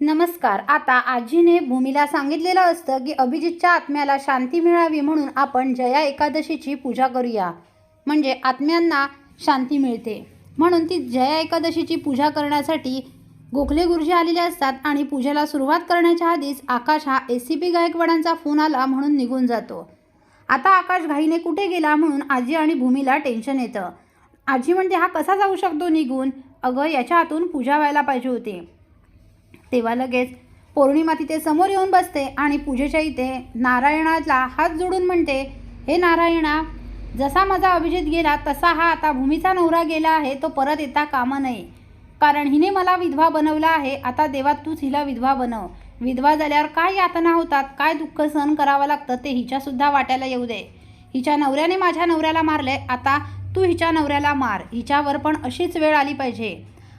नमस्कार. आता आजीने भूमीला सांगितलेलं असतं की अभिजितच्या आत्म्याला शांती मिळावी म्हणून आपण जया एकादशीची पूजा करूया. म्हणजे आत्म्यांना शांती मिळते. म्हणून ती जया एकादशीची पूजा करण्यासाठी गोखले गुरुजी आलेले असतात आणि पूजेला सुरुवात करण्याच्या आधीच आकाश हा एस सी पी गायकवाडांचा फोन आला म्हणून निघून जातो. आता आकाश घाईने कुठे गेला म्हणून आजी आणि भूमीला टेन्शन येतं. आजी म्हणते हा कसा जाऊ शकतो निघून? अगं याच्या हातून पूजा व्हायला पाहिजे होती. तेव्हा लगेच पौर्णिमा तिथे समोर येऊन बसते आणि पूजेच्या इथे नारायणाला हात जोडून म्हणते हे नारायणा जसा माझा अभिजित गेला तसा हा आता भूमीचा नवरा गेला आहे तो परत येता कामा नये. कारण हिने मला विधवा बनवला आहे आता देवा तूच हिला विधवा बनव. विधवा झाल्यावर काय यातना होतात काय दुःख सहन करावं लागतं ते हिच्यासुद्धा वाट्याला येऊ दे. हिच्या नवऱ्याने माझ्या नवऱ्याला मारले आता तू हिच्या नवऱ्याला मार. हिच्यावर पण अशीच वेळ आली पाहिजे.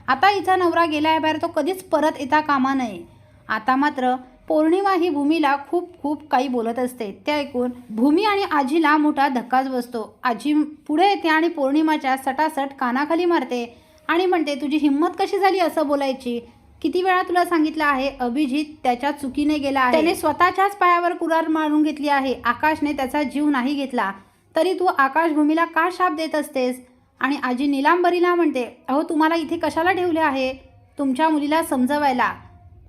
आता हिचा नवरा गेला आहे बाहेर तो कधीच परत येता कामा नये. आता मात्र पौर्णिमा ही भूमीला खूप खूप काही बोलत असते. ते ऐकून भूमी आणि आजीला मोठा धक्काच बसतो. आजी पुढे येते आणि पौर्णिमाच्या सटासट कानाखाली मारते आणि म्हणते तुझी हिंमत कशी झाली असं बोलायची? किती वेळा तुला सांगितलं आहे अभिजित त्याच्या चुकीने गेला आहे. त्याने स्वतःच्याच पायावर कुरार मारून घेतली आहे. आकाशने त्याचा जीव नाही घेतला. तरी तू आकाश भूमीला का शाप देत असतेस? आणि आजी निलांबरीला म्हणते अहो तुम्हाला इथे कशाला ठेवले आहे? तुमच्या मुलीला समजवायला.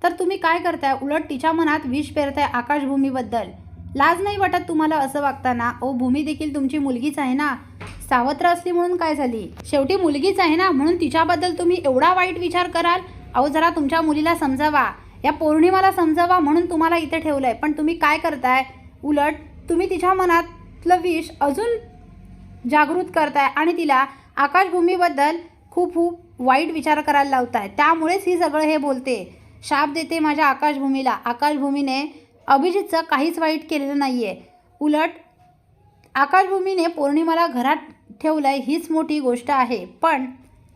तर तुम्ही काय करताय? उलट तिच्या मनात विष पेरताय आकाशभूमीबद्दल. लाज नाही वाटत तुम्हाला असं वागताना? ओ भूमी देखील तुमची मुलगीच आहे ना? सावत्र असली म्हणून काय झाली? शेवटी मुलगीच आहे ना? म्हणून तिच्याबद्दल तुम्ही एवढा वाईट विचार कराल? अहो जरा तुमच्या मुलीला समजावा. या पौर्णिमाला समजावा म्हणून तुम्हाला इथे ठेवलं आहे पण तुम्ही काय करताय? उलट तुम्ही तिच्या मनातलं विष अजून जागृत करताय आणि तिला आकाशभूमीबद्दल खूप खूप वाईट विचार करायला लावताय. त्यामुळेच ही सगळं हे बोलते. शाप देते माझ्या आकाशभूमीला. आकाशभूमीने अभिजितचं काहीच वाईट केलेलं नाही आहे उलट आकाशभूमीने पौर्णिमाला घरात ठेवलं आहे हीच मोठी गोष्ट आहे. पण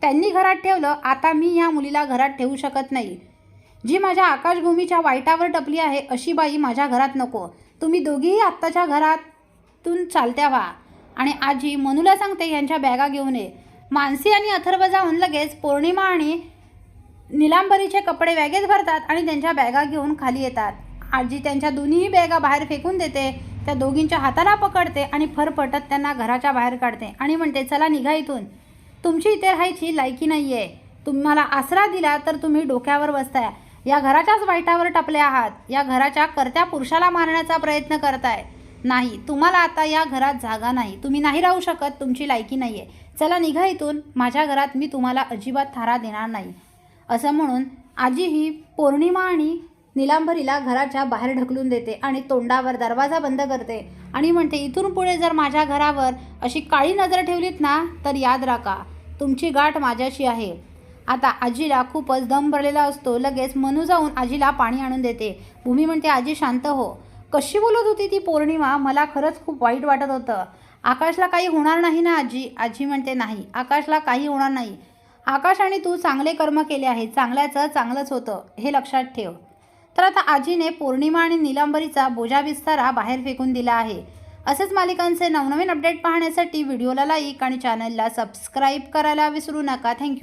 त्यांनी घरात ठेवलं आता मी ह्या मुलीला घरात ठेवू शकत नाही. जी माझ्या आकाशभूमीच्या वाईटावर टपली आहे अशी बाई माझ्या घरात नको. तुम्ही दोघीही आत्ताच्या घरातून चालत्या व्हा. आणि आजी मनूला सांगते यांच्या बॅगा घेऊन ये. मानसी आणि अथर्व जाऊन लगेच पौर्णिमा आणि निलांबरीचे कपडे बॅगेत भरतात आणि त्यांच्या बॅगा घेऊन खाली येतात. आजी त्यांच्या दोन्हीही बॅगा बाहेर फेकून देते त्या दोघींच्या हाताला पकडते आणि फरफटत त्यांना घराच्या बाहेर काढते आणि म्हणते चला निघा इथून. तुमची इथे राहायची लायकी नाही आहे तुम्हाला आसरा दिला तर तुम्ही डोक्यावर बसताय. या घराच्याच वाईटावर टपले आहात. या घराच्या करत्या पुरुषाला मारण्याचा प्रयत्न करताय. नाही. तुम्हाला आता या घरात जागा नाही. तुम्ही नाही राहू शकत तुमची लायकी नाही आहे चला निघा इथून. माझ्या घरात मी तुम्हाला अजिबात थारा देणार नाही. असं म्हणून आजी ही पौर्णिमा आणि निलांबरीला घराच्या बाहेर ढकलून देते आणि तोंडावर दरवाजा बंद करते आणि म्हणते इथून पुढे जर माझ्या घरावर अशी काळी नजर ठेवलीत ना तर याद राखा तुमची गाठ माझ्याशी आहे. आता आजीला खूपच दम भरलेला असतो. लगेच मनू जाऊन आजीला पाणी आणून देते. भूमी म्हणते आजी शांत हो. कशी बोलत होती ती पौर्णिमा? मला खरंच खूप वाईट वाटत होतं. आकाशला काही होणार नाही ना आजी? आजी म्हणते नाही आकाशला काही होणार नाही. आकाश आणि तू चांगले कर्म केले आहे चांगल्याचं चांगलंच होतं. हे लक्षात ठेव. तर आता आजीने पौर्णिमा आणि निलांबरीचा बोजा विस्तारा बाहेर फेकून दिला आहे. असेच मालिकांचे नवनवीन अपडेट पाहण्यासाठी व्हिडिओला लाईक आणि चॅनलला सबस्क्राईब करायला विसरू नका. थँक्यू.